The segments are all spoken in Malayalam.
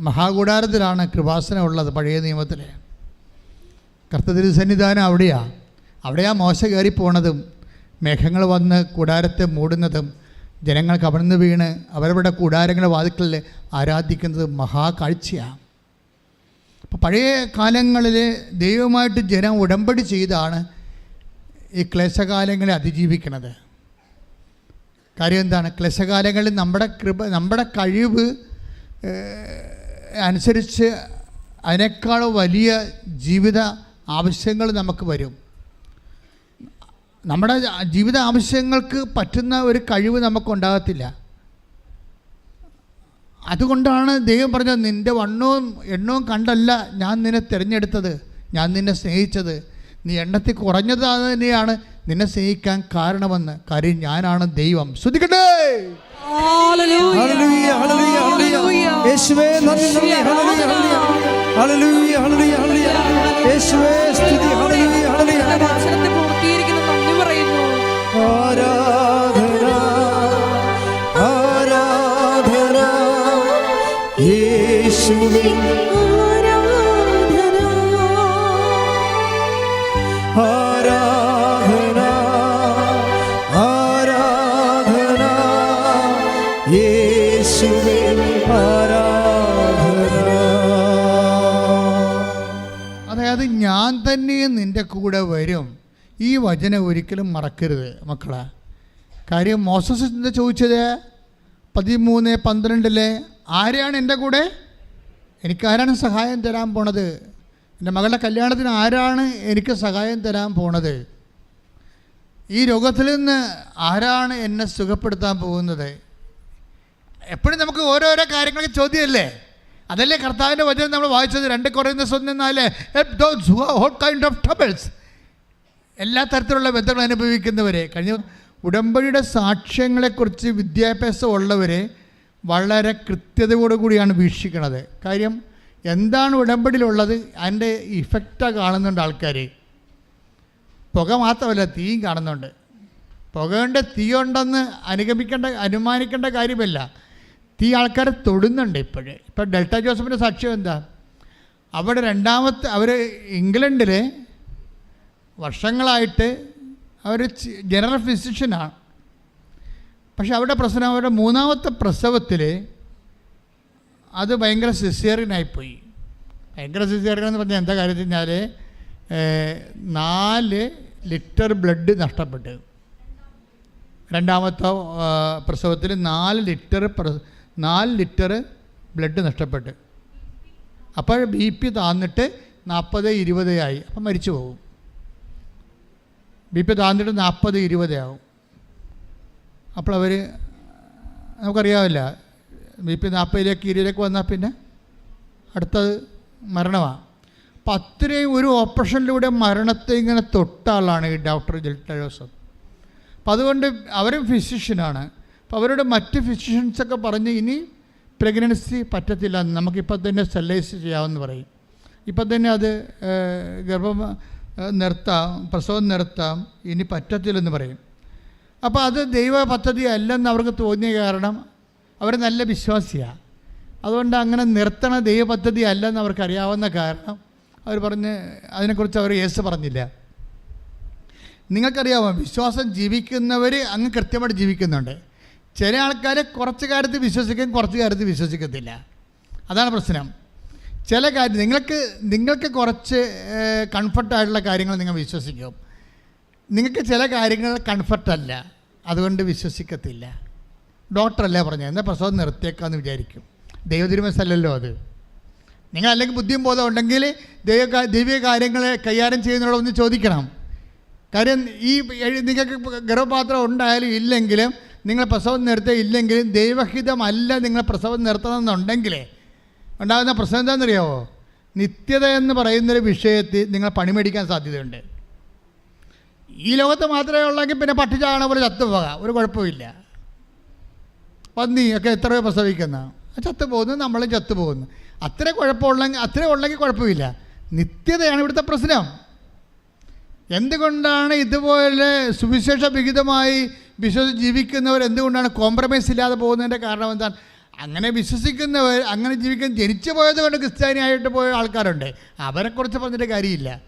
മഹാകൂടാരത്തിലാണ് കൃപാസനം ഉള്ളത് പഴയ നിയമത്തിൽ കർത്തതിരു സന്നിധാനം അവിടെയാണ് അവിടെയാണ് മോശ കയറി പോണതും മേഘങ്ങൾ വന്ന് കൂടാരത്തെ മൂടുന്നതും ജനങ്ങൾ കവർന്നു വീണ് അവരവരുടെ കൂടാരങ്ങളെ വാതിക്കലിൽ ആരാധിക്കുന്നത് മഹാകാഴ്ചയാണ് അപ്പോൾ പഴയ കാലങ്ങളിൽ ദൈവമായിട്ട് ജനം ഉടമ്പടി ചെയ്താണ് ഈ ക്ലേശകാലങ്ങളെ അതിജീവിക്കുന്നത് കാര്യം എന്താണ്? ക്ലേശകാലങ്ങളിൽ നമ്മുടെ കൃപ നമ്മുടെ കഴിവ് അനുസരിച്ച് അതിനേക്കാൾ വലിയ ജീവിത ആവശ്യങ്ങൾ നമുക്ക് വരും. നമ്മുടെ ജീവിത ആവശ്യങ്ങൾക്ക് പറ്റുന്ന ഒരു കഴിവ് നമുക്കുണ്ടാകത്തില്ല. അതുകൊണ്ടാണ് ദൈവം പറഞ്ഞത് നിന്റെ വണ്ണവും എണ്ണവും കണ്ടല്ല ഞാൻ നിന്നെ തിരഞ്ഞെടുത്തത് ഞാൻ നിന്നെ സ്നേഹിച്ചത്. നീ എണ്ണത്തിൽ കുറഞ്ഞത് അത് തന്നെയാണ് നിന്നെ സ്നേഹിക്കാൻ കാരണമെന്ന് കാര്യം ഞാനാണ് ദൈവം. ശ്രദ്ധിക്കട്ടെ? ഹല്ലേലൂയ. Hallelujah, hallelujah. യേശുവേ സ്തുതി ഹല്ലേലൂയ, ഹല്ലേലൂയ. വചനത്തെ പൂർത്തീകരിക്കുന്ന നന്ദി പറയുന്നു ആരാധന ആരാധന യേശുവേ കൂടെ വരും. ഈ വചനം ഒരിക്കലും മറക്കരുത് മക്കളെ. കാര്യം മോസസ് എന്താ ചോദിച്ചത്? പതിമൂന്ന് പന്ത്രണ്ടിലെ ആരെയാണ് എന്റെ കൂടെ? എനിക്ക് ആരാണ് സഹായം തരാൻ പോണത്? എന്റെ മകളുടെ കല്യാണത്തിന് ആരാണ് എനിക്ക് സഹായം തരാൻ പോണത്? ഈ രോഗത്തിൽ നിന്ന് ആരാണ് എന്നെ സുഖപ്പെടുത്താൻ പോകുന്നത്? എപ്പോഴും നമുക്ക് ഓരോരോ കാര്യങ്ങളൊക്കെ ചോദ്യമല്ലേ? അതല്ലേ കർത്താവിന്റെ വചനം നമ്മൾ വായിച്ചത്? രണ്ട് കുറയുന്ന സ്വന്തം എന്നാലേ ഹോട്ട് കൈൻഡ് ഓഫ് ട്രബിൾസ് എല്ലാ തരത്തിലുള്ള ബന്ധങ്ങൾ അനുഭവിക്കുന്നവരെ കഴിഞ്ഞ ഉടമ്പടിയുടെ സാക്ഷ്യങ്ങളെക്കുറിച്ച് വിദ്യാഭ്യാസം ഉള്ളവരെ വളരെ കൃത്യതയോടുകൂടിയാണ് വീക്ഷിക്കുന്നത് കാര്യം എന്താണ് ഉടമ്പടിയിലുള്ളത് അതിന്റെ ഇഫക്റ്റാണ് കാണുന്നുണ്ട് ആൾക്കാർ പുക മാത്രമല്ല തീയും കാണുന്നുണ്ട്. തീ ഉണ്ടെന്ന് അനുഗമിക്കേണ്ട അനുമാനിക്കേണ്ട കാര്യമല്ല. തീ ആൾക്കാരെ തൊടുന്നുണ്ട് ഇപ്പോഴേ. ഇപ്പം ഡെൽറ്റ ജോസഫിന്റെ സാക്ഷ്യം എന്താ? അവിടെ രണ്ടാമത്തെ അവർ ഇംഗ്ലണ്ടിൽ വർഷങ്ങളായിട്ട് അവർ ജനറൽ ഫിസിഷ്യനാണ് പക്ഷെ അവരുടെ പ്രശ്നം അവരുടെ മൂന്നാമത്തെ പ്രസവത്തിൽ അത് ഭയങ്കര സിസേറിയനായിപ്പോയി ഭയങ്കര സിസേറിയൻ എന്ന് പറഞ്ഞാൽ എന്താ കാര്യം വെച്ച് കഴിഞ്ഞാൽ നാല് ലിറ്റർ ബ്ലഡ് നഷ്ടപ്പെട്ടു. രണ്ടാമത്തെ പ്രസവത്തിൽ നാല് ലിറ്റർ നാല് ലിറ്റർ ബ്ലഡ് നഷ്ടപ്പെട്ടു. അപ്പോൾ ബി പി താന്നിട്ട് നാൽപ്പത് ഇരുപത് ആയി. അപ്പം മരിച്ചു പോകും. ബി പി താന്നിട്ട് നാൽപ്പത് ഇരുപത് ആവും. അപ്പോൾ അവർ നമുക്കറിയാവില്ല. ബി പി നാൽപ്പതിലേക്ക് ഇരുപതിലേക്ക് വന്നാൽ പിന്നെ അടുത്തത് മരണമാണ് അപ്പം അത്രയും ഒരു ഓപ്പറേഷനിലൂടെ മരണത്തെ ഇങ്ങനെ തൊട്ട ആളാണ് ഈ ഡോക്ടർ ജിൽട്ട ജോസഫ്. അപ്പം അതുകൊണ്ട് അവരും ഫിസിഷ്യനാണ്. അപ്പോൾ അവരുടെ മറ്റ് ഫിസിഷ്യൻസൊക്കെ പറഞ്ഞ് ഇനി പ്രഗ്നൻസി പറ്റത്തില്ല നമുക്കിപ്പോൾ തന്നെ സെല്ലൈസ് ചെയ്യാമെന്ന് പറയും. ഇപ്പം തന്നെ അത് ഗർഭം നിർത്താം പ്രസവം നിർത്താം ഇനി പറ്റത്തില്ലെന്ന് പറയും. അപ്പോൾ അത് ദൈവ പദ്ധതി അല്ലെന്ന് അവർക്ക് തോന്നിയ കാരണം അവർ നല്ല വിശ്വാസിയാണ് അതുകൊണ്ട് അങ്ങനെ നിർത്തണ ദൈവ പദ്ധതി അല്ലെന്ന് അവർക്ക് അറിയാവുന്ന കാരണം അവർ പറഞ്ഞ് അതിനെക്കുറിച്ച് അവർ യേസ് പറഞ്ഞില്ല. നിങ്ങൾക്കറിയാമോ വിശ്വാസം ജീവിക്കുന്നവർ അങ്ങ് കൃത്യമായിട്ട് ജീവിക്കുന്നുണ്ട്. ചില ആൾക്കാർ കുറച്ച് കാര്യത്തിൽ വിശ്വസിക്കും കുറച്ച് കാര്യത്തിൽ വിശ്വസിക്കത്തില്ല. അതാണ് പ്രശ്നം. ചില കാര്യം നിങ്ങൾക്ക് നിങ്ങൾക്ക് കുറച്ച് കംഫർട്ടായിട്ടുള്ള കാര്യങ്ങൾ നിങ്ങൾ വിശ്വസിക്കും. നിങ്ങൾക്ക് ചില കാര്യങ്ങൾ കംഫർട്ടല്ല അതുകൊണ്ട് വിശ്വസിക്കത്തില്ല. ഡോക്ടറല്ലേ പറഞ്ഞത്? എന്നാൽ പ്രസവം നിർത്തിയേക്കാമെന്ന് വിചാരിക്കും. ദൈവതിരുമസല്ലല്ലോ അത്. നിങ്ങൾ അല്ലെങ്കിൽ ബുദ്ധിയും ബോധം ഉണ്ടെങ്കിൽ ദൈവ ദൈവിക കാര്യങ്ങളെ കൈകാര്യം ചെയ്യുന്നതോടൊന്ന് ചോദിക്കണം. കാര്യം ഈ നിങ്ങൾക്ക് ഗർഭപാത്രം ഉണ്ടായാലും ഇല്ലെങ്കിലും നിങ്ങൾ പ്രസവം നിർത്തുക ഇല്ലെങ്കിലും ദൈവഹിതമല്ല നിങ്ങൾ പ്രസവം നിർത്തണമെന്നുണ്ടെങ്കിൽ ഉണ്ടാകുന്ന പ്രശ്നം എന്താണെന്നറിയാവോ? നിത്യത എന്ന് പറയുന്നൊരു വിഷയത്തിൽ നിങ്ങൾ പണിമേടിക്കാൻ സാധ്യതയുണ്ട്. ഈ ലോകത്ത് മാത്രമേ ഉള്ളെങ്കിൽ പിന്നെ പട്ടിച്ചാണ പോലെ ചത്തുപോക. ഒരു കുഴപ്പമില്ല പന്നി ഒക്കെ എത്രയോ പ്രസവിക്കുന്ന. ചത്തു പോകുന്നു നമ്മളും ചത്തു പോകുന്നു അത്ര കുഴപ്പമുള്ളെങ്കിൽ അത്ര ഉള്ളെങ്കിൽ കുഴപ്പമില്ല. നിത്യതയാണ് ഇവിടുത്തെ പ്രശ്നം. എന്തുകൊണ്ടാണ് ഇതുപോലെ സുവിശേഷ വിഹിതമായി വിശ്വസിച്ച് ജീവിക്കുന്നവർ എന്തുകൊണ്ടാണ് കോംപ്രമൈസ് ഇല്ലാതെ പോകുന്നതിന്റെ കാരണം എന്താണ്? അങ്ങനെ വിശ്വസിക്കുന്നവർ അങ്ങനെ ജീവിക്കാൻ ജനിച്ചു പോയത് കൊണ്ട് ക്രിസ്ത്യാനിയായിട്ട് പോയ ആൾക്കാരുണ്ട്. അവരെക്കുറിച്ച് പറഞ്ഞിട്ട് കാര്യമില്ല.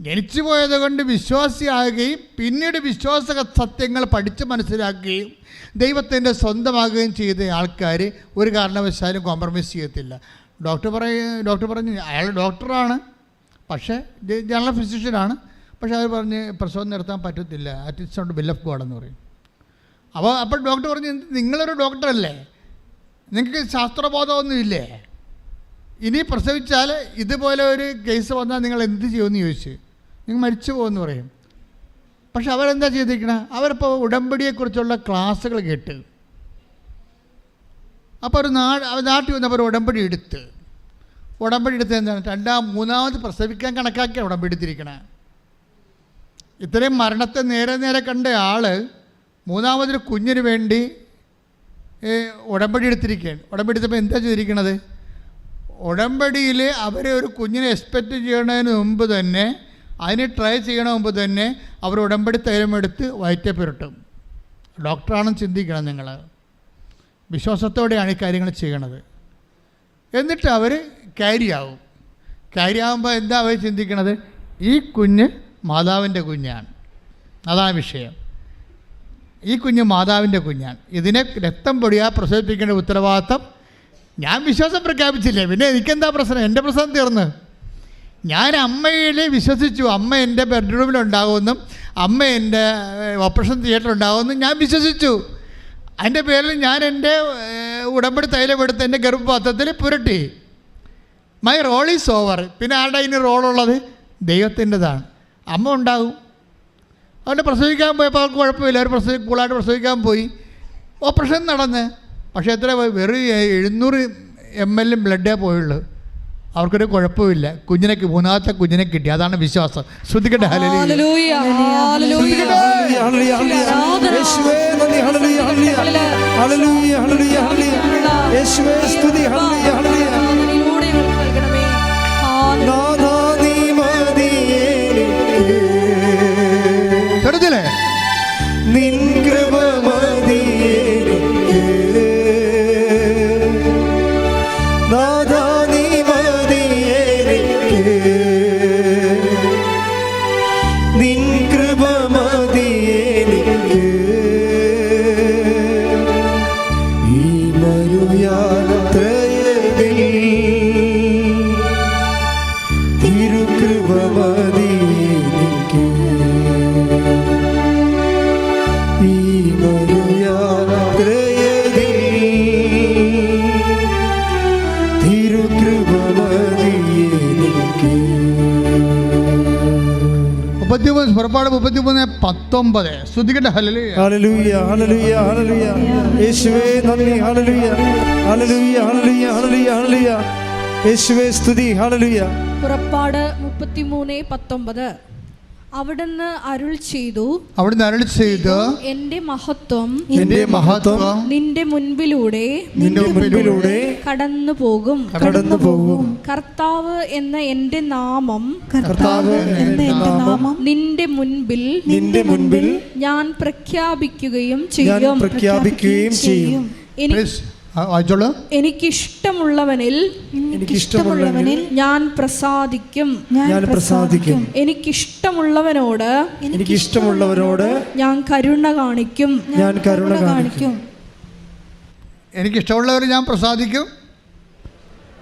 ജനിച്ചു പോയത് കൊണ്ട് വിശ്വാസിയാകുകയും പിന്നീട് വിശ്വാസ സത്യങ്ങൾ പഠിച്ച് മനസ്സിലാക്കുകയും ദൈവത്തിന്റെ സ്വന്തമാകുകയും ചെയ്ത ആൾക്കാർ ഒരു കാരണവശാലും കോംപ്രമൈസ് ചെയ്യത്തില്ല. ഡോക്ടർ പറയ ഡോക്ടർ പറഞ്ഞു അയാൾ ഡോക്ടറാണ് പക്ഷേ ജനറൽ ഫിസിഷ്യനാണ് പക്ഷേ അവർ പറഞ്ഞ് പ്രസവം നിർത്താൻ പറ്റത്തില്ല. At it's not bill of God എന്ന് പറയും. അപ്പോൾ അപ്പോൾ ഡോക്ടർ പറഞ്ഞു "എന്ത് നിങ്ങളൊരു ഡോക്ടറല്ലേ നിങ്ങൾക്ക് ശാസ്ത്രബോധമൊന്നുമില്ലേ? ഇനി പ്രസവിച്ചാൽ ഇതുപോലെ ഒരു കേസ് വന്നാൽ നിങ്ങൾ എന്ത് ചെയ്യുമെന്ന് ചോദിച്ചു. നിങ്ങൾ മരിച്ചു പോകുമെന്ന് പറയും. പക്ഷെ അവരെന്താ ചെയ്തിരിക്കണ? അവരിപ്പോൾ ഉടമ്പടിയെക്കുറിച്ചുള്ള ക്ലാസ്സുകൾ കേട്ട്. അപ്പോൾ ഒരു അവർ നാട്ടിൽ വന്നപ്പോൾ ഒരു ഉടമ്പടി എടുത്ത്. ഉടമ്പടി എടുത്ത് എന്താണ്? രണ്ടാം മൂന്നാമത് പ്രസവിക്കാൻ കണക്കാക്കിയാണ് ഉടമ്പടി എടുത്തിരിക്കണേ. ഇത്രയും മരണത്തെ നേരെ നേരെ കണ്ട ആൾ മൂന്നാമതൊരു കുഞ്ഞിന് വേണ്ടി ഉടമ്പടി എടുത്തിരിക്കുകയാണ്. ഉടമ്പടി എടുത്തപ്പോൾ എന്താ ചെയ്തിരിക്കണത്? ഉടമ്പടിയിൽ അവരെ ഒരു കുഞ്ഞിനെ എക്സ്പെക്റ്റ് ചെയ്യണതിന് മുമ്പ് തന്നെ അതിനെ ട്രൈ ചെയ്യണ മുമ്പ് തന്നെ അവർ ഉടമ്പടി തൈലമെടുത്ത് വയറ്റെ പുരട്ടും. ഡോക്ടറാണെന്ന് ചിന്തിക്കണം നിങ്ങൾ വിശ്വാസത്തോടെയാണ് ഈ കാര്യങ്ങൾ ചെയ്യണത്. എന്നിട്ട് അവർ ക്യാരി ആവും. ക്യാരി ആകുമ്പോൾ എന്താ അവർ ചിന്തിക്കണത്? ഈ കുഞ്ഞ് മാതാവിന്റെ കുഞ്ഞാണ്. അതാണ് വിഷയം. ഈ കുഞ്ഞ് മാതാവിന്റെ കുഞ്ഞാണ്. ഇതിനെ രക്തം പൊടിയാ പ്രസവിപ്പിക്കേണ്ട ഉത്തരവാദിത്തം ഞാൻ വിശ്വാസം പ്രഖ്യാപിച്ചില്ലേ? പിന്നെ എനിക്കെന്താ പ്രശ്നം? എന്റെ പ്രശ്നം തീർന്ന്. ഞാൻ അമ്മയിൽ വിശ്വസിച്ചു. അമ്മ എന്റെ ബെഡ്റൂമിലുണ്ടാകുമെന്നും അമ്മ എന്റെ ഓപ്പറേഷൻ തിയേറ്റർ ഉണ്ടാകുമെന്നും ഞാൻ വിശ്വസിച്ചു. അതിന്റെ പേരിൽ ഞാൻ എന്റെ ഉടമ്പടി തൈലമെടുത്ത് എന്റെ ഗർഭപാത്രത്തിൽ പുരട്ടി. മൈ റോൾ ഈസ് ഓവർ പിന്നെ ആരുടെ അതിന് റോളുള്ളത് ദൈവത്തിന്റെതാണ്. അമ്മ ഉണ്ടാകും. അതുകൊണ്ട് പ്രസവിക്കാൻ പോയപ്പോൾ അവർക്ക് കുഴപ്പമില്ല. അവർ പ്രസവി കൂളായിട്ട് പ്രസവിക്കാൻ പോയി. ഓപ്പറേഷൻ നടന്ന്. പക്ഷേ എത്ര വെറു എഴുന്നൂറ് എം എൽ ബ്ലഡേ പോയുള്ളൂ. അവർക്കൊരു കുഴപ്പമില്ല. കുഞ്ഞിനെ മൂന്നാമത്തെ കുഞ്ഞിനെ കിട്ടി. അതാണ് വിശ്വാസം. ശ്രദ്ധിക്കട്ടെ. ഹലലി മുപ്പത്തിമൂന്ന് പത്തൊമ്പത്. ശ്രദ്ധിക്കട്ടെ ഹലലി ഹല്ലേലൂയ, ഹല്ലേലൂയ, ഹല്ലേലൂയ. യേശുവേ നന്ദി. Hallelujah. Hallelujah hallelujah hallelujah hallelujah. യേശുവേ സ്തുതി. ഹല്ലേലൂയ. പുറപ്പാട് മുപ്പത്തിമൂന്ന് പത്തൊമ്പത്. അവിടുന്ന് അരുൾ ചെയ്തു. അവിടുന്ന് അരുൾ ചെയ്ത് എന്റെ മഹത്വം എന്റെ മഹത്വം നിന്റെ മുൻപിലൂടെ നിന്റെ മുൻപിലൂടെ കടന്നു പോകും. കടന്നു പോകും. കർത്താവ് എന്ന എന്റെ നാമം കർത്താവ് എന്റെ നാമം നിന്റെ മുൻപിൽ നിന്റെ മുൻപിൽ ഞാൻ പ്രഖ്യാപിക്കുകയും ഞാൻ ചെയ്യും. പ്രഖ്യാപിക്കുകയും ചെയ്യും. വായിച്ചോളൂ. എനിക്കിഷ്ടമുള്ളവനിൽ എനിക്കിഷ്ടമുള്ളവനിൽ ഞാൻ പ്രസാദിക്കും. ഞാൻ പ്രസാദിക്കും. എനിക്കിഷ്ടമുള്ളവനോട് എനിക്കിഷ്ടമുള്ളവനോട് ഞാൻ കരുണ കാണിക്കും. ഞാൻ കരുണ കാണിക്കും. എനിക്കിഷ്ടമുള്ളവർ ഞാൻ പ്രസാദിക്കും.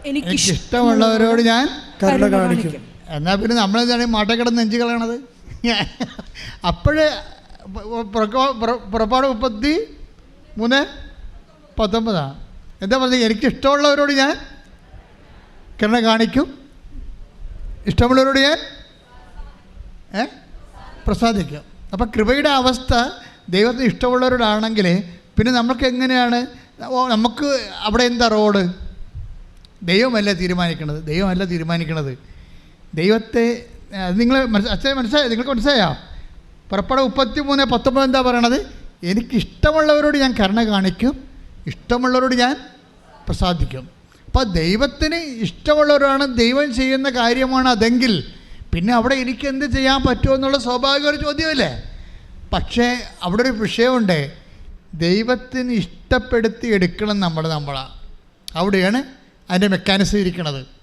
എനിക്ക് എനിക്കിഷ്ടമുള്ളവരോട് ഞാൻ കരുണ കാണിക്കും. എന്നാൽ പിന്നെ നമ്മളെന്താണ് മാട്ടക്കിടന്ന് നെഞ്ചു കളയണത്? അപ്പോഴേ പുറപ്പാട് മുപ്പത്തി മൂന്ന് പത്തൊമ്പതാണ് എന്താ പറഞ്ഞത്? എനിക്കിഷ്ടമുള്ളവരോട് ഞാൻ കിരണ കാണിക്കും. ഇഷ്ടമുള്ളവരോട് ഞാൻ ഏ? പ്രസാദിക്കും. അപ്പം കൃപയുടെ അവസ്ഥ ദൈവത്തിന് ഇഷ്ടമുള്ളവരോടാണെങ്കിൽ പിന്നെ നമുക്ക് എങ്ങനെയാണ്? നമുക്ക് അവിടെ എന്താ റോഡ്? ദൈവമല്ല തീരുമാനിക്കണത്? ദൈവമല്ല തീരുമാനിക്കണത്. ദൈവത്തെ നിങ്ങൾ അച്ഛൻ മനസ്സിലായോ? നിങ്ങൾക്ക് മനസ്സിലായോ? പുറപ്പാട് മുപ്പത്തി മൂന്ന് പത്തൊമ്പത് എന്താ പറയണത്? എനിക്കിഷ്ടമുള്ളവരോട് ഞാൻ കരുണ കാണിക്കും. ഇഷ്ടമുള്ളവരോട് ഞാൻ പ്രസാദിക്കും. അപ്പോൾ ദൈവത്തിന് ഇഷ്ടമുള്ളവരാണ് ദൈവം ചെയ്യുന്ന കാര്യമാണ് അതെങ്കിൽ പിന്നെ അവിടെ എനിക്ക് എന്ത് ചെയ്യാൻ പറ്റുമോ എന്നുള്ള സ്വാഭാവിക ഒരു ചോദ്യമല്ലേ? പക്ഷേ അവിടെ ഒരു വിഷയമുണ്ട്. ദൈവത്തിന് ഇഷ്ടപ്പെടുത്തി എടുക്കണം നമ്മൾ നമ്മളാണ് അവിടെയാണ് അതിന്റെ മെക്കാനിസം ഇരിക്കണത്.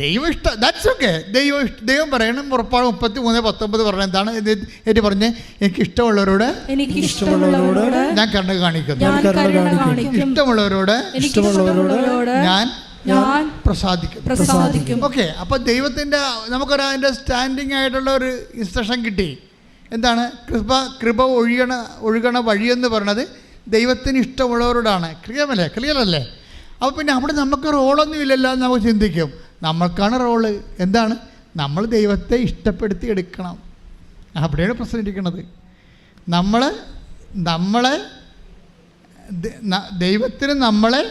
ദൈവം ഇഷ്ടം ദാറ്റ്സ് ഓക്കെ ദൈവം ഇഷ്ടം ദൈവം പറയണം പുറപ്പാട് മുപ്പത്തി മൂന്ന് പത്തൊമ്പത് പറഞ്ഞ എന്താണ്? എന്നിട്ട് ഏറ്റ് പറഞ്ഞ് എനിക്ക് ഇഷ്ടമുള്ളവരോട് എനിക്ക് ഇഷ്ടമുള്ളവരോട് ഞാൻ കണ്ണ് കാണിക്കുന്നു. ഇഷ്ടമുള്ളവരോട് ഇഷ്ടമുള്ളവരോട് ഞാൻ ഞാൻ പ്രസാദിക്കും. പ്രസാദിക്കും. ഓക്കെ അപ്പൊ ദൈവത്തിന്റെ നമുക്കൊരു അതിന്റെ സ്റ്റാൻഡിങ് ആയിട്ടുള്ള ഒരു ഇൻസ്ട്രക്ഷൻ കിട്ടി. എന്താണ്? കൃപ കൃപ ഒഴുകണ ഒഴുകണ വഴിയെന്ന് പറയണത് ദൈവത്തിന് ഇഷ്ടമുള്ളവരോടാണ്. ക്ലിയറല്ലേ ക്ലിയർ അല്ലേ? അപ്പോൾ പിന്നെ അവിടെ നമുക്ക് റോളൊന്നും ഇല്ലല്ലോ എന്ന് നമുക്ക് ചിന്തിക്കും. നമ്മൾക്കാണ് റോൾ. എന്താണ്? നമ്മൾ ദൈവത്തെ ഇഷ്ടപ്പെടുത്തി എടുക്കണം. അവിടെയാണ് പ്രശ്നം ഇരിക്കുന്നത്. നമ്മൾ നമ്മളെ ദൈവത്തിന് നമ്മളെ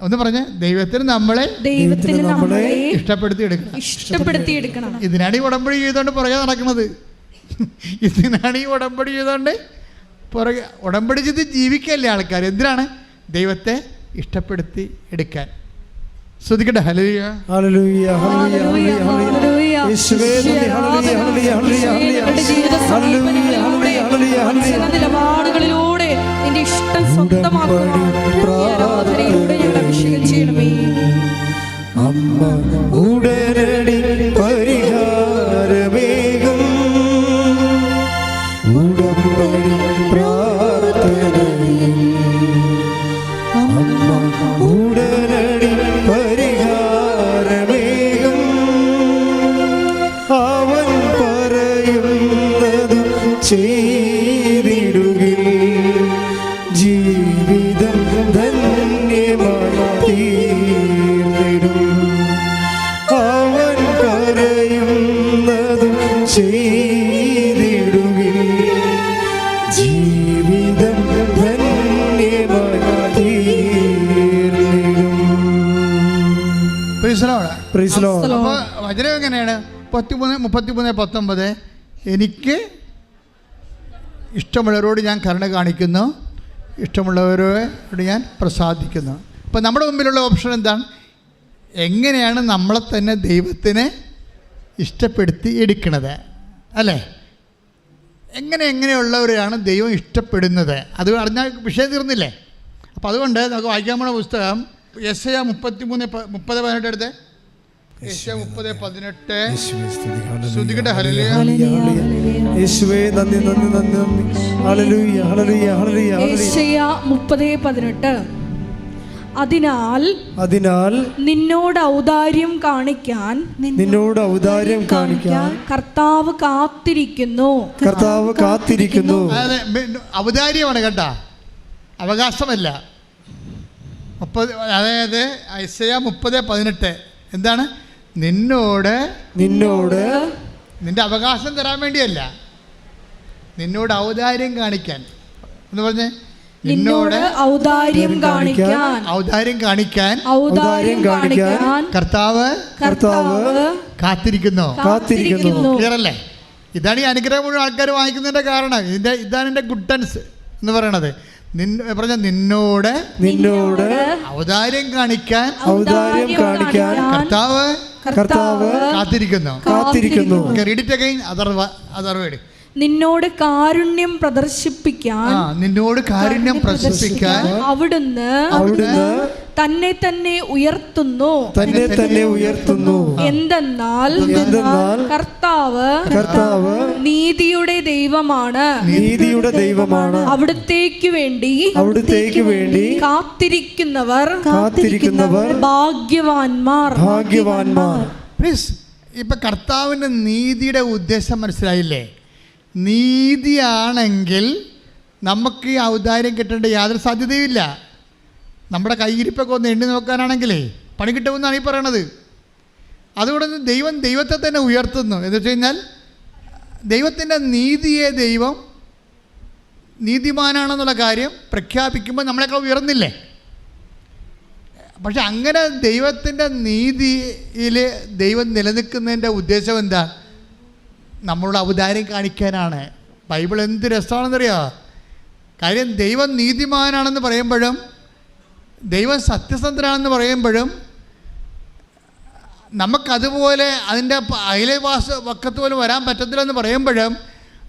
ഒന്ന് പറഞ്ഞ ദൈവത്തിന് നമ്മളെ ദൈവത്തിന് നമ്മളെ ഇഷ്ടപ്പെടുത്തി എടുക്കണം. ഇഷ്ടപ്പെടുത്തിയെടുക്കണം ഇതിനാണ് ഈ ഉടമ്പടി ചെയ്തുകൊണ്ട് പുറകെ നടക്കുന്നത്. ഇതിനാണ് ഈ ഉടമ്പടി ചെയ്തുകൊണ്ട് പുറകെ ഉടമ്പടി ചെയ്ത് ജീവിക്കല്ലേ ആൾക്കാർ. എന്തിനാണ്? ദൈവത്തെ ഇഷ്ടപ്പെടുത്തി എടുക്കാൻ. ശ്രദ്ധിക്കട്ടെ? യേശുവേ നന്ദി നിലപാടുകളിലൂടെ നിന്റെ ഇഷ്ടം സ്വന്തമാക്കുക. ഈ ആരാധനയിലൂടെ ഞങ്ങൾ അഭിഷേകം ചെയ്യണമേ. അമ്മ പത്തിമൂന്ന് മുപ്പത്തിമൂന്ന് പത്തൊമ്പത്. എനിക്ക് ഇഷ്ടമുള്ളവരോട് ഞാൻ കരുണ കാണിക്കുന്നു. ഇഷ്ടമുള്ളവരോട് ഞാൻ പ്രസാദിക്കുന്നു. അപ്പോൾ നമ്മുടെ മുമ്പിലുള്ള ഓപ്ഷൻ എന്താണ്? എങ്ങനെയാണ് നമ്മളെ തന്നെ ദൈവത്തിനെ ഇഷ്ടപ്പെടുത്തി എടുക്കുന്നത് അല്ലേ? എങ്ങനെ എങ്ങനെയുള്ളവരെയാണ് ദൈവം ഇഷ്ടപ്പെടുന്നത്? അത് അറിഞ്ഞാൽ വിഷയം തീർന്നില്ലേ? അപ്പോൾ അതുകൊണ്ട് നമുക്ക് വായിക്കാൻ പോണ പുസ്തകം എസ് എ മുപ്പത്തി മൂന്ന് മുപ്പത് പതിനെട്ട് എടുത്ത്. മുപ്പത് പതിനെട്ട്. യേശുവേ. ശ്രുതികട്ടെ നന്ദി നന്ദി നന്ദി നന്ദി. ഹല്ലേലൂയ ഹല്ലേലൂയ ഹല്ലേലൂയ ഹല്ലേലൂയ. മുപ്പത് പതിനെട്ട്. അതിനാൽ അതിനാൽ നിന്നോട് ഔദാര്യം കാണിക്കാൻ നിന്നോട് ഔദാര്യം കാണിക്കാൻ കർത്താവ് കാത്തിരിക്കുന്നു. കർത്താവ് കാത്തിരിക്കുന്നു. ഔദാര്യമാണ് കേട്ടാ. അവകാശമല്ല. മുപ്പത് അതായത് ഐസയ മുപ്പത് പതിനെട്ട്. എന്താണ്? നിന്നോട് നിന്നോട് നിന്റെ അവകാശം തരാൻ വേണ്ടിയല്ല. നിന്നോട് ഔദാര്യം കാണിക്കാൻ. എന്ന് പറഞ്ഞേ? നിന്നോട് ഔദാര്യം കാണിക്കാൻ. ഔദാര്യം കാണിക്കാൻ. ഔദാര്യം കാണിക്കാൻ. കർത്താവ് കർത്താവ് കാത്തിരിക്കുന്നു. കാത്തിരിക്കുന്നു. ക്ലിയർ അല്ലേ ഇതാണ് ഈ അനുഗ്രഹം മുഴുവൻ ആൾക്കാർ വാങ്ങിക്കുന്നതിന്റെ കാരണം. ഇതിന്റെ ഇതാണ് എന്റെ ഗുഡൻസ് എന്ന് പറയണത്. പറഞ്ഞ നിന്നോട് നിന്നോട് ഔദാര്യം കാണിക്കാൻ ഔദാര്യം കാണിക്കാൻ കർത്താവ് കർത്താവ് കാത്തിരിക്കുന്നു. കാത്തിരിക്കുന്നു. Credit again other other word നിന്നോട് കാരുണ്യം പ്രദർശിപ്പിക്കാൻ നിന്നോട് കാരുണ്യം പ്രദർശിപ്പിക്കാൻ അവിടുന്ന് അവിടുന്ന് തന്നെ തന്നെ ഉയർത്തുന്നു. തന്നെ തന്നെ ഉയർത്തുന്നു. എന്തെന്നാൽ കർത്താവ് കർത്താവ് നീതിയുടെ ദൈവമാണ്. നീതിയുടെ ദൈവമാണ്. അവിടത്തേക്ക് വേണ്ടി അവിടത്തേക്ക് വേണ്ടി കാത്തിരിക്കുന്നവർ കാത്തിരിക്കുന്നവർ ഭാഗ്യവാന്മാർ. ഭാഗ്യവാന്മാർ. പ്ലീസ് കർത്താവിന്റെ നീതിയുടെ ഉദ്ദേശം മനസ്സിലായില്ലേ? നീതിയാണെങ്കിൽ നമുക്ക് ഈ ഔദാര്യം കിട്ടേണ്ട യാതൊരു സാധ്യതയുമില്ല നമ്മുടെ കൈയിരിപ്പൊക്കെ ഒന്ന് എണ്ണി നോക്കാനാണെങ്കിലേ പണി കിട്ടുമെന്നാണ് ഈ പറയണത്. അതുകൊണ്ട് ദൈവം ദൈവത്തെ തന്നെ ഉയർത്തുന്നു. എന്ന് വെച്ച് കഴിഞ്ഞാൽ ദൈവത്തിന്റെ നീതിയെ ദൈവം നീതിമാനാണെന്നുള്ള കാര്യം പ്രഖ്യാപിക്കുമ്പോൾ നമ്മളെക്കാൾ ഉയർന്നില്ലേ? പക്ഷെ അങ്ങനെ ദൈവത്തിന്റെ നീതിയിൽ ദൈവം നിലനിൽക്കുന്നതിന്റെ ഉദ്ദേശം എന്താ? നമ്മളോട് ഔദാര്യം കാണിക്കാനാണ്. ബൈബിൾ എന്ത് രസമാണെന്നറിയാ? കാര്യം ദൈവം നീതിമാനാണെന്ന് പറയുമ്പോഴും ദൈവം സത്യസന്ധനാണെന്ന് പറയുമ്പോഴും നമുക്കതുപോലെ അതിന്റെ അയലവാസ പക്കത്ത് പോലും വരാൻ പറ്റത്തില്ലെന്ന് പറയുമ്പോഴും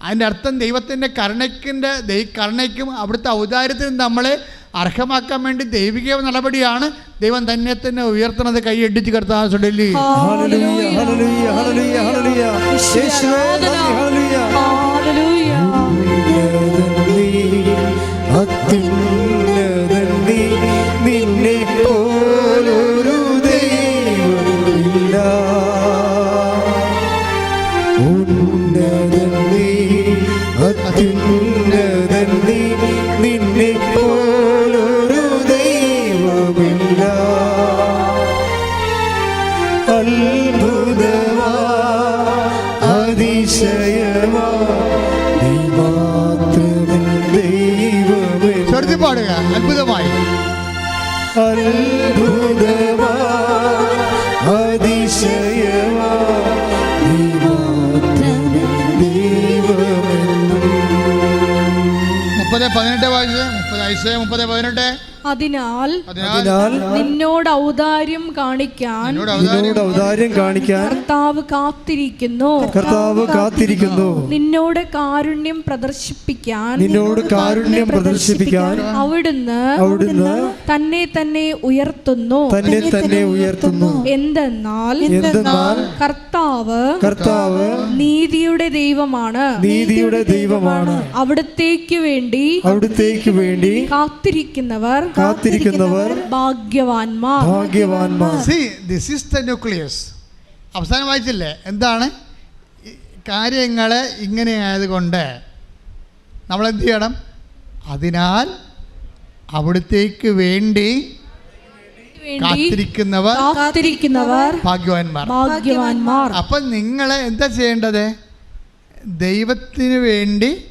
അതിന്റെ അർത്ഥം ദൈവത്തിന്റെ കരുണയ്ക്കിന്റെ ദൈ കരുണയ്ക്കും അവിടുത്തെ ഔദാര്യത്തിനും നമ്മളെ അർഹമാക്കാൻ വേണ്ടി ദൈവിക നടപടിയാണ് ദൈവം തന്നെ തന്നെ ഉയർത്തുന്നത് കൈയടിച്ച് കർത്താസുടലി ഹല്ലേലൂയ hallelujah hallelujah hallelujah hallelujah you. മുപ്പത് പതിനെട്ട് വായിച്ചത്? മുപ്പത് ഐസയ മുപ്പത് പതിനെട്ട്. അതിനാൽ അതിനാൽ നിന്നോട് ഔദാര്യം കാണിക്കാൻ നിന്നോട് ഔദാര്യം കാണിക്കാൻ കർത്താവ് കാത്തിരിക്കുന്നു. കർത്താവ് കാത്തിരിക്കുന്നു. നിന്നോട് കാരുണ്യം പ്രദർശിപ്പിക്കാൻ നിന്നോട് കാരുണ്യം പ്രദർശിപ്പിക്കാൻ അവിടുന്ന് അവിടുന്ന് തന്നെ തന്നെ ഉയർത്തുന്നു. തന്നെ തന്നെ ഉയർത്തുന്നു. എന്തെന്നാൽ എന്തെന്നാൽ കർത്താവ് കർത്താവ് നീതിയുടെ ദൈവമാണ്. നീതിയുടെ ദൈവമാണ്. അവിടത്തേക്ക് വേണ്ടി അവിടത്തേക്ക് വേണ്ടി കാത്തിരിക്കുന്നവർ കാത്തിരിക്കുന്നവർ ഭാഗ്യവാൻമാർ ഭാഗ്യവാൻമാർ see this is the nucleus അവസാനം വായിച്ചില്ലേ? എന്താണ്? കാര്യങ്ങൾ ഇങ്ങനെ ആയതുകൊണ്ട് നമ്മൾ എന്ത് ചെയ്യണം? അതിനാൽ അവിടത്തേക്ക് വേണ്ടി വേണ്ടി കാത്തിരിക്കുന്നവർ കാത്തിരിക്കുന്നവർ ഭാഗ്യവാന്മാർ. ഭാഗ്യവാന്മാർ. അപ്പം നിങ്ങൾ എന്താ ചെയ്യേണ്ടത്? ദൈവത്തിന് വേണ്ടി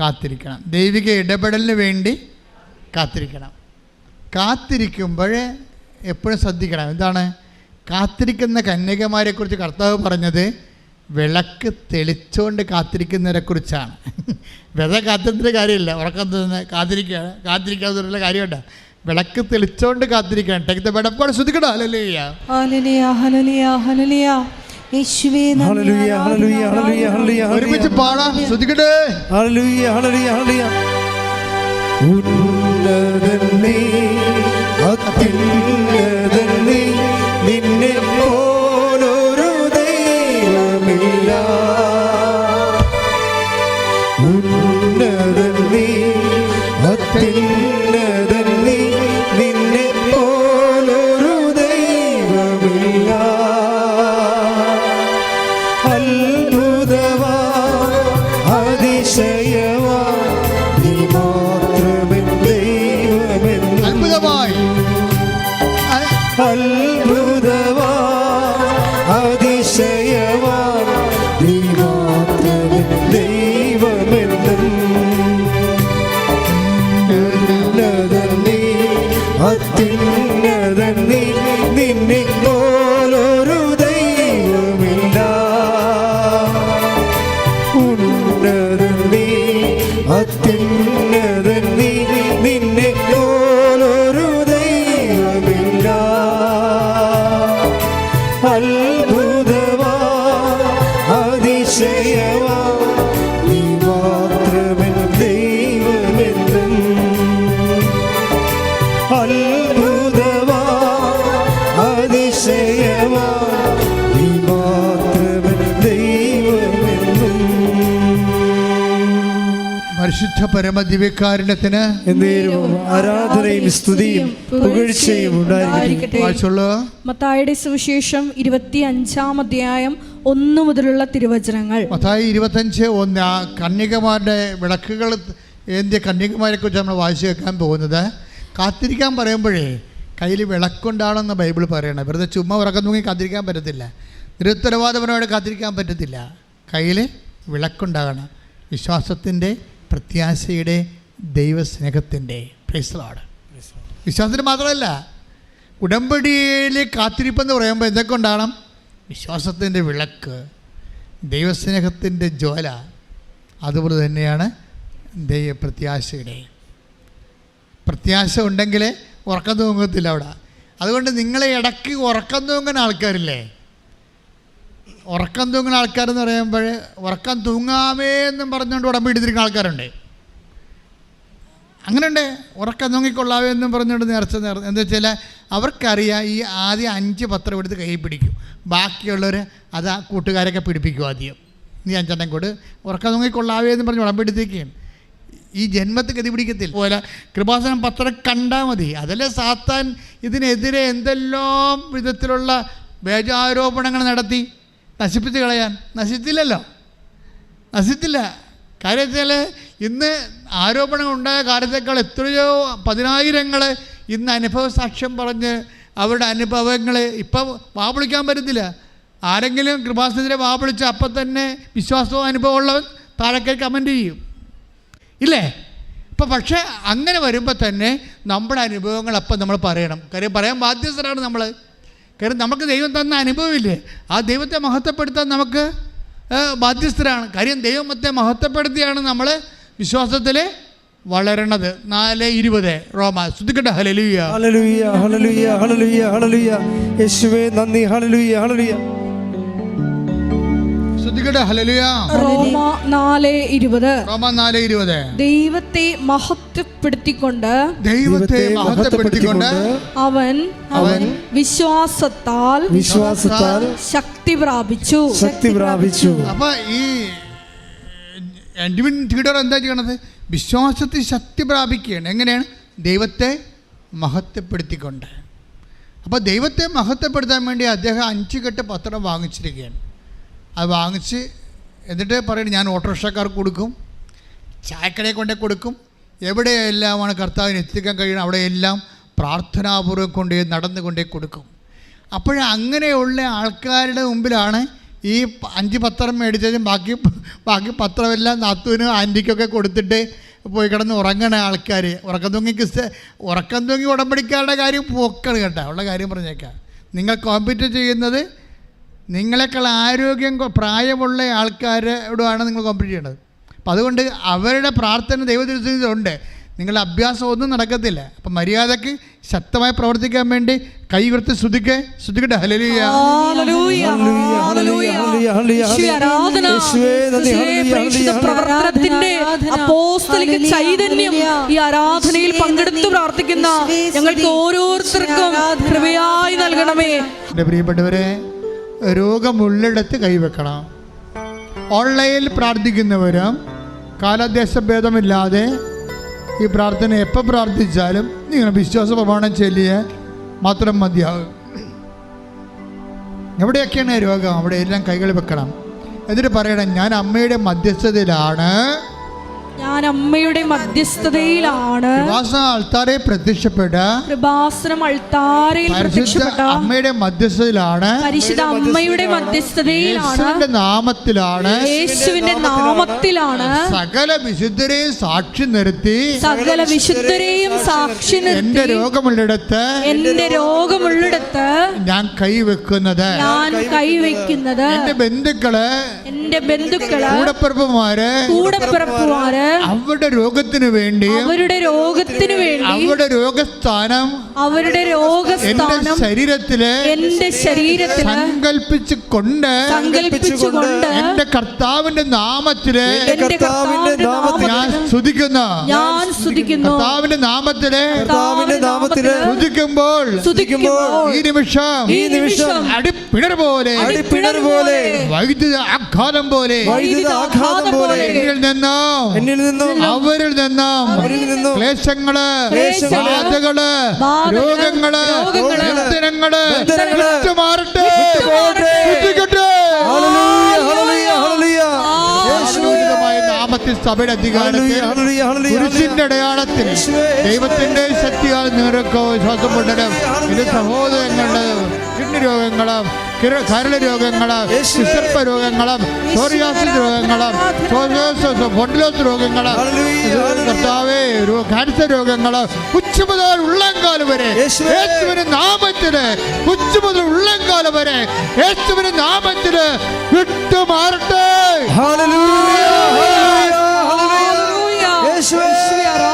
കാത്തിരിക്കണം. ദൈവിക ഇടപെടലിന് വേണ്ടി കാത്തിരിക്കണം. കാത്തിരിക്കുമ്പോൾ എപ്പോഴും ശ്രദ്ധിക്കണം. എന്താണ്? കാത്തിരിക്കുന്ന കന്യകമാരെക്കുറിച്ച് കർത്താവ് പറഞ്ഞത് വിളക്ക് തെളിച്ചുകൊണ്ട് കാത്തിരിക്കുന്നവരെക്കുറിച്ചാണ്. കുറിച്ചാണ് വെറുതെ കാത്തിരുന്നിട്ട് കാര്യമില്ല. ഉറക്കം തന്നെ കാത്തിരിക്കുക കാത്തിരിക്കാതെ കാര്യമുണ്ട്. വിളക്ക് തെളിച്ചുകൊണ്ട് കാത്തിരിക്കണം ടേക്ക് ദ ശ്രദ്ധിക്കണം ശ്രദ്ധിക്കണോ? അല്ലല്ലേ ഹല്ലേലൂയ ഹല്ലേലൂയ ഹല്ലേലൂയ യേശുവേ നന്ദി ഹല്ലേലൂയ ഹല്ലേലൂയ ഹല്ലേലൂയ ഹല്ലേലൂയ ഒരുമിച്ച് പാടാം. ശ്രദ്ധിക്കട്ടെ. ഹല്ലേലൂയ ഹല്ലേലൂയ ഹല്ലേലൂയ ഉന്നതൻ അത്യുന്നതൻ നിന്നെ പോലൊരു പരിശുദ്ധ പരമ ദിവ്യകാരുണ്യത്തിന് ആരാധനയും സ്തുതിയും പുകഴ്ചയും മത്തായുടെ സുവിശേഷം ഇരുപത്തി അഞ്ചാം അധ്യായം ഒന്നു മുതലുള്ള തിരുവചനങ്ങൾ. മത്തായി ഇരുപത്തഞ്ച് ഒന്ന് ആ കന്യകമാരുടെ വിളക്കുകൾ ഏന്തിയ കന്യകമാരെ കുറിച്ച് നമ്മൾ വായിച്ചു കേൾക്കാൻ പോകുന്നത്. കാത്തിരിക്കാൻ പറയുമ്പോഴേ കയ്യിൽ വിളക്കുണ്ടാണെന്ന് ബൈബിൾ പറയണം. വെറുതെ ചുമ്മാ ഉറക്കം തൂങ്ങി കാത്തിരിക്കാൻ പറ്റത്തില്ല. നിരുത്തരവാദപരമായിട്ട് കാത്തിരിക്കാൻ പറ്റത്തില്ല. കയ്യിൽ വിളക്കുണ്ടാകണം. വിശ്വാസത്തിന്റെ പ്രത്യാശയുടെ ദൈവസ്നേഹത്തിന്റെ പ്രൈസലാണ് വിശ്വാസത്തിന് മാത്രമല്ല ഉടമ്പടിയിൽ കാത്തിരിപ്പെന്ന് പറയുമ്പോൾ എന്തൊക്കെ ഉണ്ടാകണം? വിശ്വാസത്തിന്റെ വിളക്ക് ദൈവസ്നേഹത്തിന്റെ ജ്വാല അതുപോലെ തന്നെയാണ് ദൈവ പ്രത്യാശയുടെ. പ്രത്യാശ ഉണ്ടെങ്കിൽ ഉറക്കം തൂങ്ങത്തില്ല അവിടെ. അതുകൊണ്ട് നിങ്ങളെ ഇടയ്ക്ക് ഉറക്കം തൂങ്ങുന്ന ആൾക്കാരില്ലേ? ഉറക്കം തൂങ്ങുന്ന ആൾക്കാരെന്ന് പറയുമ്പോൾ ഉറക്കം തൂങ്ങാമേ എന്നും പറഞ്ഞുകൊണ്ട് ഉടമ്പ് എടുത്തിരിക്കുന്ന ആൾക്കാരുണ്ട്. അങ്ങനെയുണ്ട്. ഉറക്കം തൂങ്ങിക്കൊള്ളാവേ എന്നും പറഞ്ഞുകൊണ്ട് നേർച്ച നേർ എന്താ വെച്ചാൽ അവർക്കറിയാം ഈ ആദ്യം അഞ്ച് പത്രം എടുത്ത് കൈ പിടിക്കും. ബാക്കിയുള്ളവർ അത് ആ കൂട്ടുകാരൊക്കെ പിടിപ്പിക്കും ആദ്യം. നീ അഞ്ചെണ്ണം കൂട്. ഉറക്കം തൂങ്ങിക്കൊള്ളാവേ എന്ന് പറഞ്ഞ് ഉടമ്പെടുത്തേക്കും ഈ ജന്മത്തിൽ ഗതി പിടിക്കത്തില്ല. പോലെ കൃപാസനം പത്രം കണ്ടാൽ മതി. അതല്ലേ സാത്താൻ ഇതിനെതിരെ എന്തെല്ലാം വിധത്തിലുള്ള ബേജാരോപണങ്ങൾ നടത്തി. നശിപ്പിച്ച് കളയാൻ. നശിച്ചില്ലല്ലോ. നശിച്ചില്ല. കാര്യം വെച്ചാൽ ഇന്ന് ആരോപണം ഉണ്ടായ കാലത്തേക്കാൾ എത്രയോ പതിനായിരങ്ങൾ ഇന്ന് അനുഭവ സാക്ഷ്യം പറഞ്ഞ് അവരുടെ അനുഭവങ്ങൾ ഇപ്പം വാപിളിക്കാൻ പറ്റത്തില്ല. ആരെങ്കിലും കൃപാസനത്തിനെ വാപിളിച്ച് അപ്പം തന്നെ വിശ്വാസവും അനുഭവമുള്ളവൻ താഴേക്ക് കമന്റ് ചെയ്യും. ഇല്ലേ? ഇപ്പം പക്ഷേ അങ്ങനെ വരുമ്പോൾ തന്നെ നമ്മുടെ അനുഭവങ്ങൾ അപ്പം നമ്മൾ പറയണം. കാര്യം പറയാൻ ബാധ്യസ്ഥരാണ് നമ്മൾ കാര്യം നമുക്ക് ദൈവം തന്ന അനുഭവമില്ലേ? ആ ദൈവത്തെ മഹത്വപ്പെടുത്താൻ നമുക്ക് ബാധ്യസ്ഥരാണ്. കാര്യം ദൈവത്തെ മഹത്വപ്പെടുത്തിയാണ് നമ്മൾ വിശ്വാസത്തിൽ വളരണത്. നാല് ഇരുപത്. റോമ ശ്രദ്ധിക്കട്ടെ ഹലലുയ്യ ഹലലുയ്യ ഹലലുയ്യ ഹലലുയ്യ ഹലലുയ്യ യേശുവേ നന്ദി. ഹലലുയ്യ ഹല്ലേലൂയ. ശ്രദ്ധിക്കട്ടെ ഹലലുയ റോമ നാല് ഇരുപത്. റോമ നാല് ഇരുപത്. ദൈവത്തെ മഹത്വപ്പെടുത്തിക്കൊണ്ട് ദൈവത്തെ മഹത്വപ്പെടുത്തിക്കൊണ്ട് അവൻ അവൻ വിശ്വാസത്താൽ വിശ്വാസത്താൽ ശക്തി പ്രാപിച്ചു. ശക്തി പ്രാപിച്ചു. അപ്പോൾ ഈ എൻഡിവിൻ തീഡർ എന്താ ചെയ്യണത്? വിശ്വാസത്തിൽ ശക്തി പ്രാപിക്കുകയാണ്. എങ്ങനെയാണ്? ദൈവത്തെ മഹത്വപ്പെടുത്തിക്കൊണ്ട്. അപ്പോൾ ദൈവത്തെ മഹത്വപ്പെടുത്താൻ വേണ്ടി അദ്ദേഹം അഞ്ച് കെട്ട് പത്രം വാങ്ങിച്ചിരിക്കുകയാണ്. അത് വാങ്ങിച്ച് എന്നിട്ട് പറയണം ഞാൻ ഓട്ടോറിക്ഷക്കാർക്ക് കൊടുക്കും ചായക്കടയെ കൊണ്ടേ കൊടുക്കും. എവിടെയെല്ലാമാണ് കർത്താവിന് എത്തിക്കാൻ കഴിയണം അവിടെയെല്ലാം പ്രാർത്ഥനാപൂർവം കൊണ്ട് നടന്നു കൊണ്ടേ കൊടുക്കും. അപ്പോൾ അങ്ങനെയുള്ള ആൾക്കാരുടെ മുമ്പിലാണ് ഈ അഞ്ച് പത്രം മേടിച്ചതും ബാക്കി ബാക്കി പത്രമെല്ലാം നാത്തുവിനും ആന്റിക്കൊക്കെ കൊടുത്തിട്ട് പോയി കിടന്ന് ഉറങ്ങണ ആൾക്കാർ ഉറക്കം തൂങ്ങിക്ക് ക്രിസ്ത്യ ഉറക്കം തൂങ്ങി ഉടമ്പടിക്കാരുടെ കാര്യം പോക്കാണ് കേട്ടോ ഉള്ള കാര്യം പറഞ്ഞേക്കാം. നിങ്ങൾ കോമ്പറ്റ് ചെയ്യുന്നത് നിങ്ങളെക്കാൾ ആരോഗ്യം പ്രായമുള്ള ആൾക്കാരോടാണ് നിങ്ങൾ കോമ്പറ്റ് ചെയ്യേണ്ടത്. അപ്പം അതുകൊണ്ട് അവരുടെ പ്രാർത്ഥന ദൈവത്തിനുണ്ട് നിങ്ങളുടെ അഭ്യാസം ഒന്നും നടക്കത്തില്ല. അപ്പം മര്യാദയ്ക്ക് ശക്തമായി പ്രവർത്തിക്കാൻ വേണ്ടി കൈ കൊടുത്ത് ശ്രുതിക്കെ ശ്രുതിക്കട്ടെ ഹലലിയ ചൈതന്യം ഈ ആരാധനയിൽ പങ്കെടുത്ത് പ്രാർത്ഥിക്കുന്ന ഞങ്ങൾക്ക് ഓരോരുത്തർക്കും കൃപയായി നൽകണമേ. പ്രിയപ്പെട്ടവരെ രോഗമുള്ളിടത്ത് കൈവെക്കണം. ഓൺലൈനിൽ പ്രാർത്ഥിക്കുന്നവരും കാലദേശ ഭേദമില്ലാതെ ഈ പ്രാർത്ഥന എപ്പോൾ പ്രാർത്ഥിച്ചാലും നിങ്ങൾ വിശ്വാസ പ്രമാണം ചൊല്ലിയ മാത്രം മതിയാകും. എവിടെയൊക്കെയാണ് രോഗം? അവിടെ എല്ലാം കൈകൾ വെക്കണം. എന്നിട്ട് പറയണം ഞാൻ അമ്മയുടെ മധ്യസ്ഥതയിലാണ്. ഞാൻ അമ്മയുടെ മധ്യസ്ഥതയിലാണ്. അൾത്താരെ പ്രത്യക്ഷപ്പെട്ട. കൃപാസനം അൾത്താരയിൽ പ്രത്യക്ഷപ്പെട്ട. അമ്മയുടെ മധ്യസ്ഥതയിലാണ്. പരിശുദ്ധ അമ്മയുടെ മധ്യസ്ഥതയിലാണ്. യേശുവിന്റെ നാമത്തിലാണ്. യേശുവിന്റെ നാമത്തിലാണ്. സകല വിശുദ്ധരെയും സാക്ഷി നിർത്തി. സകല വിശുദ്ധരെയും സാക്ഷി എന്റെ നിർത്തി. രോഗമുള്ളിടത്ത് എന്റെ രോഗമുള്ളിടത്ത് ഞാൻ കൈവെക്കുന്നത് ഞാൻ കൈവെക്കുന്നത് എന്റെ ബന്ധുക്കൾ എന്റെ ബന്ധുക്കൾ കൂടപ്പിറപ്പുമാര് കൂടപ്പിറപ്പുമാര് അവരുടെ രോഗത്തിന് വേണ്ടി അവരുടെ രോഗത്തിന് വേണ്ടി അവരുടെ രോഗസ്ഥാനം അവരുടെ എന്റെ രോഗസ്ഥാനം ശരീരത്തിൽ എന്റെ ശരീരത്തിൽ സങ്കല്പിച്ച് കൊണ്ട് സങ്കല്പിച്ചുകൊണ്ട് എന്റെ കർത്താവിന്റെ നാമത്തിൽ കർത്താവിന്റെ നാമത്തിൽ ഞാൻ സ്തുതിക്കുന്ന. ഞാൻ സ്തുതിക്കുന്നു. കർത്താവിന്റെ നാമത്തിൽ കർത്താവിന്റെ നാമത്തിൽ സ്തുതിക്കുമ്പോൾ സ്തുതിക്കുമ്പോൾ ഈ നിമിഷം ഈ നിമിഷം അടിപ്പിണർ പോലെ അടിപ്പിണർ പോലെ വൈദ്യുത ആഘാതം പോലെ വൈദ്യുത ആഘാതം പോലെ എന്നിൽ നിന്നും എന്നിൽ നിന്നും നിന്നും അവരിൽ നിന്നും ക്ലേശങ്ങൾ ബാധകൾ രോഗങ്ങൾ ബന്ധനങ്ങൾ വിട്ടുമാറട്ടെ. നാമത്തിൽ സഭയുടെ അധികാരത്തിൽ അടയാളത്തിൽ ദൈവത്തിന്റെ ശക്തിയാൽ നിങ്ങൾക്ക് ശ്വാസം കൊണ്ടരും ഇത് സഹോദരങ്ങളുടെ കിഡ്നി രോഗങ്ങളും കരൾ രോഗങ്ങളും യേശുവേ. വിസർപ്പ രോഗങ്ങളും സോറിയാസിസ് രോഗങ്ങളും പൊട്ടിലോസ് രോഗങ്ങളും ഹല്ലേലൂയ, ഹല്ലേലൂയ. കർത്താവേ രോ- ക്യാൻസർ രോഗങ്ങൾ ഉച്ച മുതൽ ഉള്ളംകാലം വരെ യേശുവേ. യേശുവിന്റെ നാമത്തിൽ ഉച്ച മുതൽ ഉള്ളംകാലം വരെ യേശുവിന്റെ നാമത്തിൽ വിട്ടുമാറട്ടെ ഹല്ലേലൂയ, ഹല്ലേലൂയ, ഹല്ലേലൂയ. ഹല്ലേലൂയ. യേശുവേ.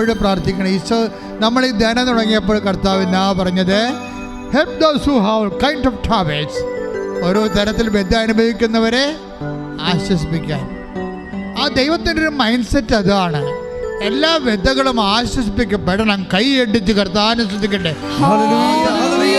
ഇപ്പോഴും പ്രാർത്ഥിക്കണം. ഈശോ നമ്മൾ ഈ ധ്യാനം തുടങ്ങിയപ്പോൾ കർത്താവ് എന്നാ പറഞ്ഞത് help those who have kind of traverse ഓരോ തരത്തിൽ ബന്ധം അനുഭവിക്കുന്നവരെ ആശ്വസിപ്പിക്കാൻ. ആ ദൈവത്തിന്റെ ഒരു മൈൻഡ് സെറ്റ് അതാണ്. എല്ലാ ബന്ധങ്ങളും ആശ്വസിപ്പിക്കപ്പെടണം. കൈ എടുത്ത് കർത്താവിനെ ശ്രദ്ധിക്കട്ടെ. ഹല്ലേലൂയ,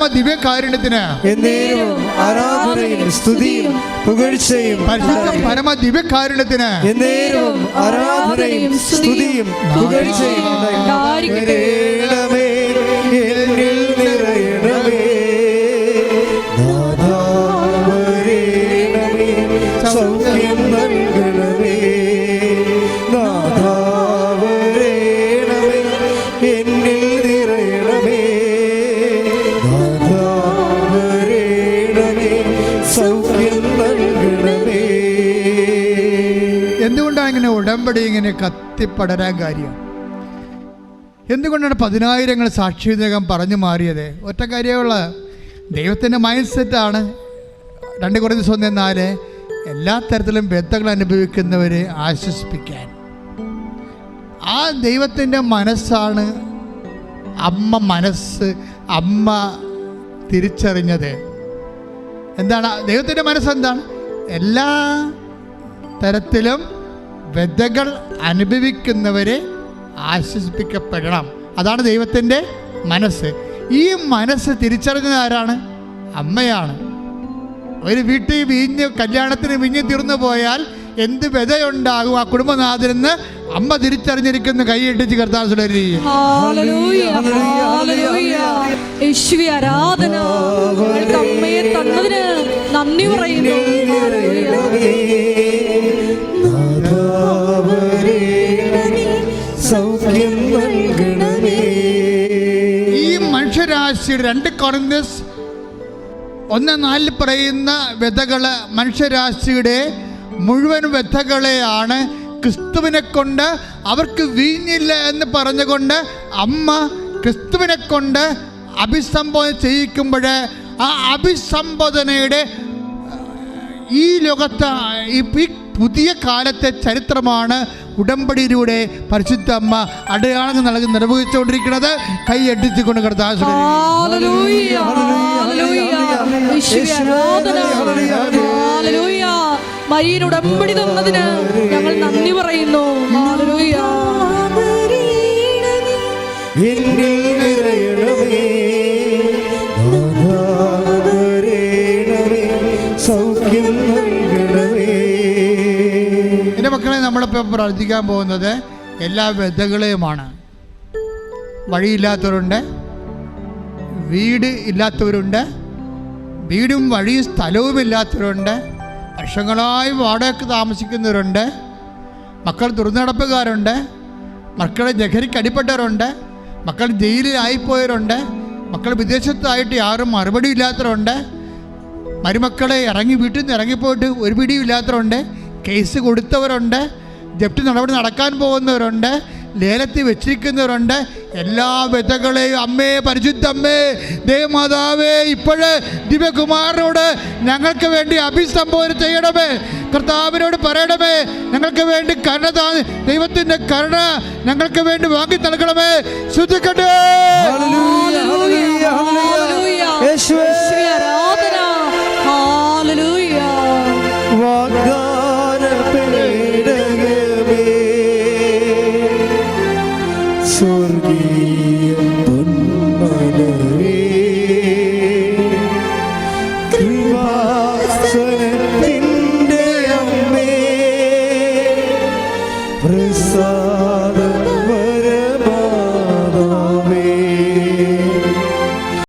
പരമ ദിവ്യ കാരുണ്യത്തിന് ആരാധനയും സ്തുതിയും പുകഴ്ചയും പരിശുദ്ധ പരമ ദിവ്യകാരുണ്യത്തിന് എന്നേരും ആരാധനയും സ്തുതിയും പുകഴ്ചയും ഇങ്ങനെ കത്തിപ്പടരാൻ കാര്യം. എന്തുകൊണ്ടാണ് പതിനായിരങ്ങൾ സാക്ഷിതകം പറഞ്ഞു മാറിയത്? ഒറ്റ കാര്യമുള്ള ദൈവത്തിന്റെ മൈൻഡ് സെറ്റാണ് രണ്ട് കുറേ ദിവസം എന്നാൽ എല്ലാ തരത്തിലും ബന്ധങ്ങൾ അനുഭവിക്കുന്നവരെ ആശ്വസിപ്പിക്കാൻ. ആ ദൈവത്തിന്റെ മനസ്സാണ് അമ്മ മനസ്സ് അമ്മ തിരിച്ചറിഞ്ഞത്. എന്താണ്? ദൈവത്തിന്റെ മനസ്സെന്താണ്? എല്ലാ തരത്തിലും വ്യതകൾ അനുഭവിക്കുന്നവരെ ആശ്വസിപ്പിക്കപ്പെടണം. അതാണ് ദൈവത്തിന്റെ മനസ്സ്. ഈ മനസ്സ് തിരിച്ചറിഞ്ഞത് ആരാണ്? അമ്മയാണ്. ഒരു വീട്ടിൽ വീഞ്ഞ് കല്യാണത്തിന് വിഞ്ഞ് തീർന്നു പോയാൽ എന്ത് വ്യതയുണ്ടാകും? ആ കുടുംബനാഥനെന്ന് അമ്മ തിരിച്ചറിഞ്ഞിരിക്കുന്ന കൈയിട്ടിച്ച് കർത്താൻ ആരാധന. അമ്മയെ തന്നതിന് നന്ദി പറയുന്നു. സൗഖ്യം ഈ മനുഷ്യരാശിയുടെ രണ്ട് കൊറന്തസ് ഒന്ന് നാലിൽ പറയുന്ന വ്യഥകൾ മനുഷ്യരാശിയുടെ മുഴുവൻ വ്യഥകളെയാണ് ക്രിസ്തുവിനെ കൊണ്ട് അവർക്ക് വീഞ്ഞില്ല എന്ന് പറഞ്ഞുകൊണ്ട് അമ്മ ക്രിസ്തുവിനെ കൊണ്ട് അഭിസംബോധന ചെയ്യിക്കുമ്പോൾ ആ അഭിസംബോധനയുടെ ഈ ലോകത്ത് ഈ പുതിയ കാലത്തെ ചരിത്രമാണ് ഉടമ്പടിയിലൂടെ പരിശുദ്ധ അമ്മ അടയാളങ്ങൾ നൽകി നിർവഹിച്ചുകൊണ്ടിരിക്കുന്നത് കൈ അടിച്ചുകൊണ്ട് കർത്താവ് ഹല്ലേലൂയ, ഹല്ലേലൂയ. യേശുവേ, ഹല്ലേലൂയ. മരിയൻ ഉടമ്പടി തന്നതിന് ഞങ്ങൾ നന്ദി പറയുന്നു. എന്നിൽ നിറയണമേ സൗഖ്യം മക്കളെ പ്രവർത്തിക്കാൻ പോകുന്നത് എല്ലാ വ്യഥകളെയുമാണ് വഴിയില്ലാത്തവരുണ്ട്. വീട് ഇല്ലാത്തവരുണ്ട്. വീടും വഴിയും സ്ഥലവും ഇല്ലാത്തവരുണ്ട്. വർഷങ്ങളായി വാടകയ്ക്ക് താമസിക്കുന്നവരുണ്ട്. മക്കൾ തുറന്നടപ്പുകാരുണ്ട് മക്കളെ ജഹരിക്ക് അടിപ്പെട്ടവരുണ്ട്. മക്കൾ ജയിലിലായിപ്പോയവരുണ്ട്. മക്കൾ വിദേശത്തായിട്ട് ആരും മറുപടി ഇല്ലാത്തവരുണ്ട്. മരുമക്കളെ ഇറങ്ങി വീട്ടിൽ നിന്ന് ഇറങ്ങിപ്പോയിട്ട് ഒരു പിടിയും ഇല്ലാത്തവരുണ്ട്. കേസ് കൊടുത്തവരുണ്ട്. ജപ്തി നടപടി നടക്കാൻ പോകുന്നവരുണ്ട് ലേലത്തിൽ വെച്ചിരിക്കുന്നവരുണ്ട്. എല്ലാ വിധകളെയും അമ്മേ പരിശുദ്ധ അമ്മേ ദേവമാതാവേ ഇപ്പോഴ് ദിവ്യകുമാരനോട് ഞങ്ങൾക്ക് വേണ്ടി അഭിസംബോധന ചെയ്യണമേ. കർത്താവിനോട് പറയണമേ ഞങ്ങൾക്ക് വേണ്ടി കരുണ താ ദൈവത്തിന്റെ കരുണ ഞങ്ങൾക്ക് വേണ്ടി വാങ്ങി നൽകണമേ. ശ്രദ്ധിക്കട്ടെ